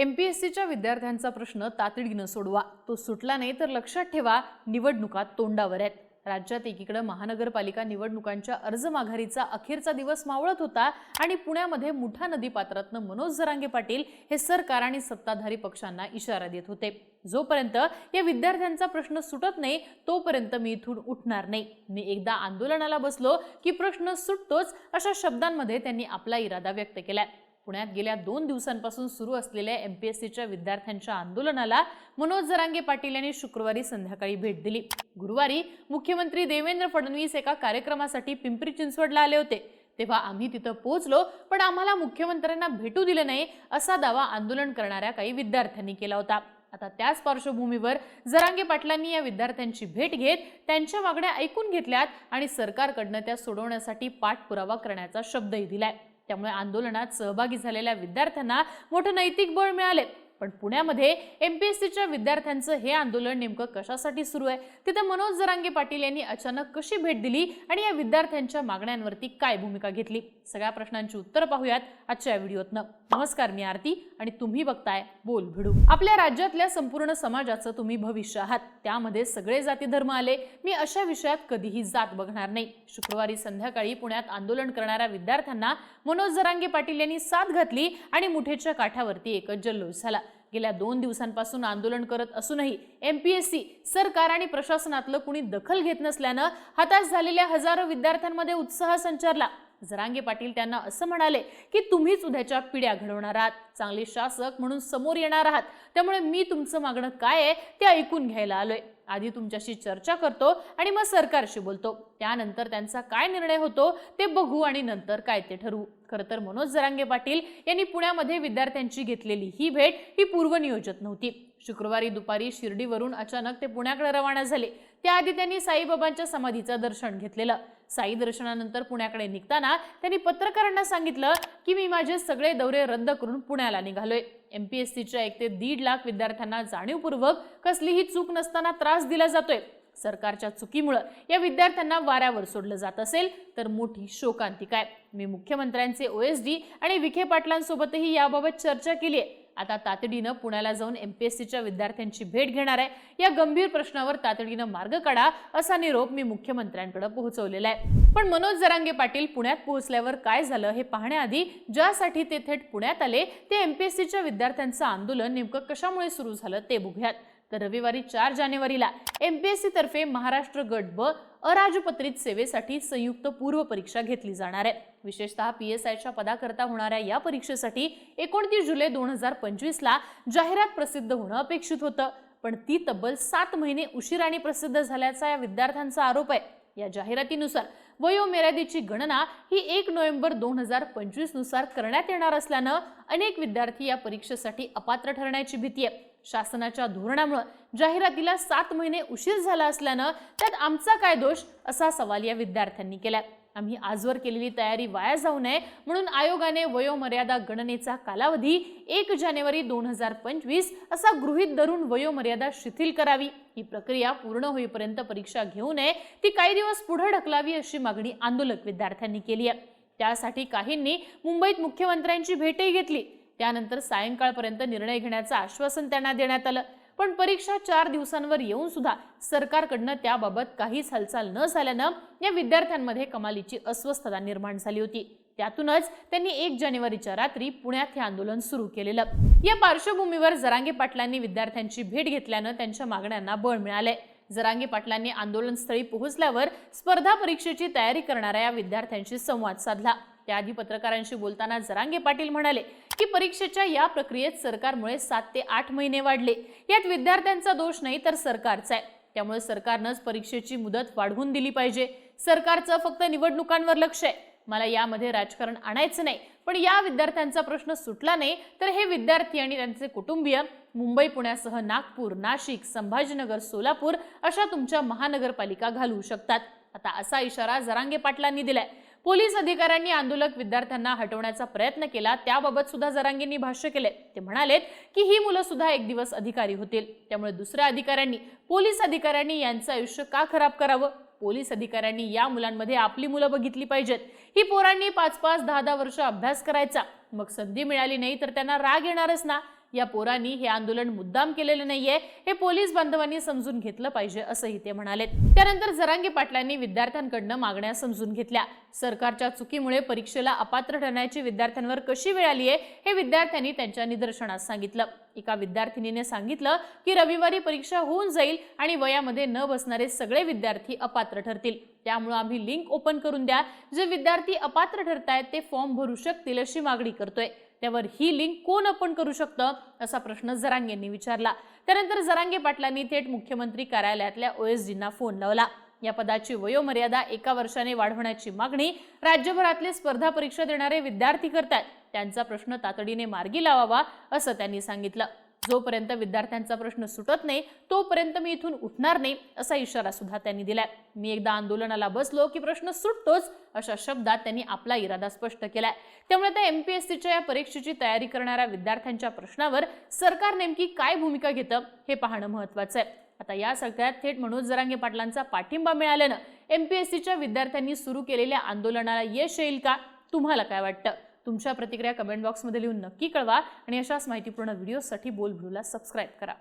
M P S सीच्या विद्यार्थ्यांचा प्रश्न तातडीनं सोडवा. तो सुटला नाही तर लक्षात ठेवा निवडणुका तोंडावर आहेत. राज्यात एकीकडे महानगरपालिका निवडणुकांच्या अर्ज माघारीचा अखेरचा दिवस मावळत होता आणि पुण्यामध्ये मुठा नदी पात्रातनं मनोज जरांगे पाटील हे सरकार आणि सत्ताधारी पक्षांना इशारा देत होते. जोपर्यंत या विद्यार्थ्यांचा प्रश्न सुटत नाही तोपर्यंत मी इथून उठणार नाही. मी एकदा आंदोलनाला बसलो की प्रश्न सुटतोच अशा शब्दांमध्ये त्यांनी आपला इरादा व्यक्त केलाय. पुण्यात गेल्या दोन दिवसांपासून सुरू असलेल्या एम पी एस सीच्या विद्यार्थ्यांच्या आंदोलनाला मनोज जरांगे पाटील यांनी शुक्रवारी संध्याकाळी भेट दिली. गुरुवारी मुख्यमंत्री देवेंद्र फडणवीस एका कार्यक्रमासाठी पिंपरी चिंचवडला आले होते. तेव्हा आम्ही तिथं पोहोचलो पण आम्हाला मुख्यमंत्र्यांना भेटू दिलं नाही असा दावा आंदोलन करणाऱ्या काही विद्यार्थ्यांनी केला होता. आता त्याच पार्श्वभूमीवर जरांगे पाटलांनी या विद्यार्थ्यांची भेट घेत त्यांच्या मागण्या ऐकून घेतल्यात आणि सरकारकडनं त्या सोडवण्यासाठी पाठपुरावा करण्याचा शब्दही दिलाय. त्यामुळे आंदोलनात सहभागी झालेल्या विद्यार्थ्यांना मोठं नैतिक बळ मिळाले. पण पुण्यामध्ये एम पी एस सीच्या विद्यार्थ्यांचं हे आंदोलन नेमकं कशासाठी सुरू आहे? तिथे मनोज जरांगे पाटील यांनी अचानक कशी भेट दिली आणि या विद्यार्थ्यांच्या मागण्यांवरती काय भूमिका घेतली? सगळ्या प्रश्नांची उत्तर पाहूयात आजच्या या व्हिडिओतनं. नमस्कार मी आरती आणि तुम्ही बघताय बोल भिडू. आपल्या राज्यातल्या संपूर्ण समाजाचं तुम्ही भविष्य आहात. त्यामध्ये सगळे जाती धर्म आले. मी अशा विषयात कधीही जात बघणार नाही. शुक्रवारी संध्याकाळी पुण्यात आंदोलन करणाऱ्या विद्यार्थ्यांना मनोज जरांगे पाटील यांनी साथ घातली आणि मुठेच्या काठावरती एकच जल्लोष झाला. गेल्या दोन दिवसांपासून आंदोलन करत असूनही एमपीएससी सरकार आणि प्रशासनातलं कुणी दखल घेत नसल्यानं हताश झालेल्या हजारो विद्यार्थ्यांमध्ये उत्साह संचारला. जरांगे पाटील त्यांना असं म्हणाले की तुम्हीच उद्याच्या पिढ्या घडवणार आहात. चांगले शासक म्हणून समोर येणार आहात. त्यामुळे मी तुमचं मागणं काय आहे ते ऐकून घ्यायला आलोय. आधी तुमच्याशी चर्चा करतो आणि मग सरकारशी बोलतो. त्यानंतर त्यांचा काय निर्णय होतो ते बघू आणि नंतर काय ते ठरवू. खरं तर मनोज जरांगे पाटील यांनी पुण्यामध्ये विद्यार्थ्यांची घेतलेली ही भेट ही पूर्वनियोजित नव्हती. शुक्रवारी दुपारी शिर्डीवरून अचानक ते पुण्याकडे रवाना झाले. त्याआधी त्यांनी साईबाबांच्या समाधीचं दर्शन घेतलेलं. साई दर्शनानंतर पुण्याकडे निघताना त्यांनी पत्रकारांना सांगितलं की मी माझे सगळे दौरे रद्द करून पुण्याला निघालोय. एम पी एस सीच्या एक ते दीड लाख विद्यार्थ्यांना जाणीवपूर्वक कसलीही चूक नसताना त्रास दिला जातोय. सरकारच्या चुकीमुळं या विद्यार्थ्यांना वाऱ्यावर सोडलं जात असेल तर मोठी शोकांतिका आहे. मी मुख्यमंत्र्यांचे ओएसडी आणि विखे पाटलांसोबतही याबाबत चर्चा केली आहे आता तातडीनं पुण्याला जाऊन एम पी एस सीच्या विद्यार्थ्यांची भेट घेणार आहे. या गंभीर प्रश्नावर तातडीनं मार्ग काढा असा निरोप मी मुख्यमंत्र्यांकडे पोहोचवलेला आहे. पण मनोज जरांगे पाटील पुण्यात पोहोचल्यावर काय झालं हे पाहण्याआधी ज्यासाठी ते थेट पुण्यात आले ते एम पी एस सीच्या विद्यार्थ्यांचं आंदोलन नेमकं कशामुळे सुरू झालं ते बघूयात. तर रविवारी चार जानेवारीला एम पी एस सी तर्फे महाराष्ट्र गट ब अराजपत्रित सेवेसाठी संयुक्त पूर्व परीक्षा घेतली जाणार आहे. विशेषतः पी एस आयच्या पदाकरता होणाऱ्या या परीक्षेसाठी एकोणतीस जुलै दोन हजार पंचवीसला जाहिरात प्रसिद्ध होणं अपेक्षित होतं. पण ती तब्बल सात महिने उशिराने प्रसिद्ध झाल्याचा या विद्यार्थ्यांचा आरोप आहे. या जाहिरातीनुसार वयोमर्यादेची गणना ही एक नोव्हेंबर दोन हजार पंचवीसनुसार करण्यात येणार असल्यानं अनेक विद्यार्थी या परीक्षेसाठी अपात्र ठरण्याची भीती आहे. शासनाच्या धोरणामुळे जाहिरातीला सात महिने उशीर झाला असल्यानं त्यात आमचा काय दोष असा सवाल या विद्यार्थ्यांनी केला आम्ही आजवर केलेली तयारी वाया जाऊ नये म्हणून आयोगाने वयोमर्यादा गणनेचा कालावधी एक जानेवारी दोन हजार पंचवीस असा गृहित धरून वयोमर्यादा शिथिल करावी. ही प्रक्रिया पूर्ण होईपर्यंत परीक्षा घेऊ नये. ती काही दिवस पुढे ढकलावी अशी मागणी आंदोलक विद्यार्थ्यांनी केली आहे. त्यासाठी काहींनी मुंबईत मुख्यमंत्र्यांची भेटही घेतली. त्यानंतर सायंकाळपर्यंत निर्णय घेण्याचं आश्वासन त्यांना देण्यात आलं. पण परीक्षा चार दिवसांवर येऊन सुद्धा सरकारकडनं त्याबाबत काहीच हालचाल न झाल्यानं या विद्यार्थ्यांमध्ये कमालीची अस्वस्थता निर्माण झाली होती. त्यातूनच त्यांनी एक जानेवारीच्या रात्री पुण्यात हे आंदोलन सुरू केलेलं. या पार्श्वभूमीवर जरांगे पाटलांनी विद्यार्थ्यांची भेट घेतल्यानं त्यांच्या मागण्यांना बळ मिळाले जरांगे पाटलांनी आंदोलनस्थळी पोहोचल्यावर स्पर्धा परीक्षेची तयारी करणाऱ्या या विद्यार्थ्यांशी संवाद साधला. त्याआधी पत्रकारांशी बोलताना जरांगे पाटील म्हणाले की परीक्षेच्या या प्रक्रियेत सरकारमुळे सात ते आठ महिने वाढले. यात विद्यार्थ्यांचा दोष नाही तर सरकारचा आहे. त्यामुळे सरकारनंच परीक्षेची मुदत वाढवून दिली पाहिजे. सरकारचं फक्त निवडणुकांवर लक्ष आहे. मला यामध्ये राजकारण आणायचं नाही. पण या विद्यार्थ्यांचा प्रश्न सुटला नाही तर हे विद्यार्थी आणि त्यांचे कुटुंबीय मुंबई पुण्यासह नागपूर नाशिक संभाजीनगर सोलापूर अशा तुमच्या महानगरपालिका घालवू शकतात. आता असा इशारा जरांगे पाटलांनी दिलाय. पोलीस अधिकाऱ्यांनी आंदोलक विद्यार्थ्यांना हटवण्याचा प्रयत्न केला. त्याबाबत सुद्धा जरांगेंनी भाष्य केले. ते म्हणालेत की ही मुलं सुद्धा एक दिवस अधिकारी होतील. त्यामुळे दुसऱ्या अधिकाऱ्यांनी पोलीस अधिकाऱ्यांनी यांचं आयुष्य का खराब करावं? पोलीस अधिकाऱ्यांनी या मुलांमध्ये आपली मुलं बघितली पाहिजेत. ही पोरांनी पाच पाच दहा दहा वर्ष अभ्यास करायचा. मग संधी मिळाली नाही तर त्यांना राग येणारच ना. या पोरांनी हे आंदोलन मुद्दाम केलेलं नाहीये हे पोलीस बांधवांनी समजून घेतलं पाहिजे असंही ते म्हणाले. त्यानंतर जरांगे पाटलांनी विद्यार्थ्यांकडनं मागण्या समजून घेतल्या. सरकारच्या चुकीमुळे परीक्षेला अपात्र ठरण्याची विद्यार्थ्यांवर कशी वेळ आली आहे हे विद्यार्थ्यांनी त्यांच्या निदर्शनात सांगितलं. एका विद्यार्थिनीने सांगितलं की रविवारी परीक्षा होऊन जाईल आणि वयामध्ये न बसणारे सगळे विद्यार्थी अपात्र ठरतील. त्यामुळे आम्ही लिंक ओपन करून द्या. जे विद्यार्थी अपात्र ठरतायत ते फॉर्म भरू शकतील अशी मागणी करतोय. त्यावर ही लिंक कोण आपण करू शकतं? असा प्रश्न जरांगेंनी विचारला. त्यानंतर जरांगे पाटलांनी थेट मुख्यमंत्री कार्यालयातल्या ओएसडींना फोन लावला. या पदाची वयोमर्यादा एका वर्षाने वाढवण्याची मागणी राज्यभरातले स्पर्धा परीक्षा देणारे विद्यार्थी करतात त्यांचा प्रश्न तातडीने मार्गी लावावा असं त्यांनी सांगितलं. जोपर्यंत विद्यार्थ्यांचा प्रश्न सुटत नाही तोपर्यंत मी इथून उठणार नाही असा इशारा सुद्धा त्यांनी दिलाय. मी एकदा आंदोलनाला बसलो की प्रश्न सुटतोच अशा शब्दात त्यांनी आपला इरादा स्पष्ट केलाय. त्यामुळे आता एमपीएससीच्या या परीक्षेची तयारी करणाऱ्या विद्यार्थ्यांच्या प्रश्नावर सरकार नेमकी काय भूमिका घेतं हे पाहणं महत्वाचं आहे. आता या सगळ्यात थेट मनोज जरांगे पाटलांचा पाठिंबा मिळाल्यानं एमपीएससीच्या विद्यार्थ्यांनी सुरू केलेल्या आंदोलनाला यश येईल का तुम्हाला काय वाटतं? तुमच्या प्रतिक्रिया कमेंट बॉक्समध्ये लिहून नक्की कळवा आणि अशाच माहितीपूर्ण व्हिडिओसाठी बोलबुलूला सबस्क्राईब करा.